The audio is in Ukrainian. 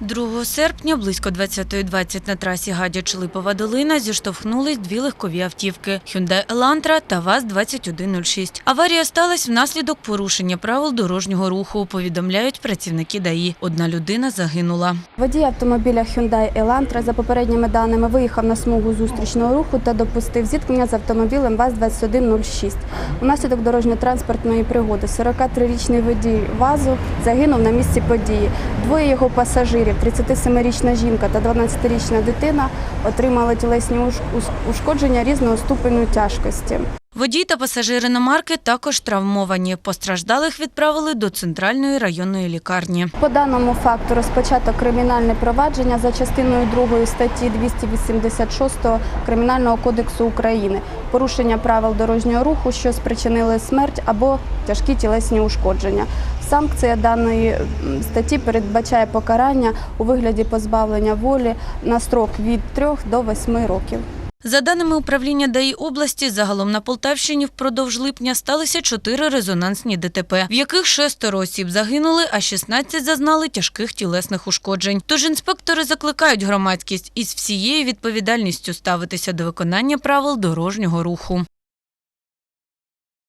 2 серпня близько 20.20 на трасі Гадяч-Липова долина зіштовхнулись дві легкові автівки – Hyundai Elantra та ВАЗ-2106. Аварія сталася внаслідок порушення правил дорожнього руху, повідомляють працівники ДАІ. Одна людина загинула. Водій автомобіля Hyundai Elantra за попередніми даними виїхав на смугу зустрічного руху та допустив зіткнення з автомобілем ВАЗ-2106. Унаслідок дорожньо-транспортної пригоди 43-річний водій ВАЗу загинув на місці події. Двоє його пасажирів, 37-річна жінка та 12-річна дитина, отримали тілесні уш- ушкодження різного ступеню тяжкості. Водій та пасажир іномарки також травмовані. Постраждалих відправили до центральної районної лікарні. По даному факту розпочато кримінальне провадження за частиною 2 статті 286 Кримінального кодексу України. Порушення правил дорожнього руху, що спричинили смерть або тяжкі тілесні ушкодження. Санкція даної статті передбачає покарання у вигляді позбавлення волі на строк від 3 до 8 років. За даними управління ДАІ області, загалом на Полтавщині впродовж липня сталися чотири резонансні ДТП, в яких шестеро осіб загинули, а 16 зазнали тяжких тілесних ушкоджень. Тож інспектори закликають громадськість із всією відповідальністю ставитися до виконання правил дорожнього руху.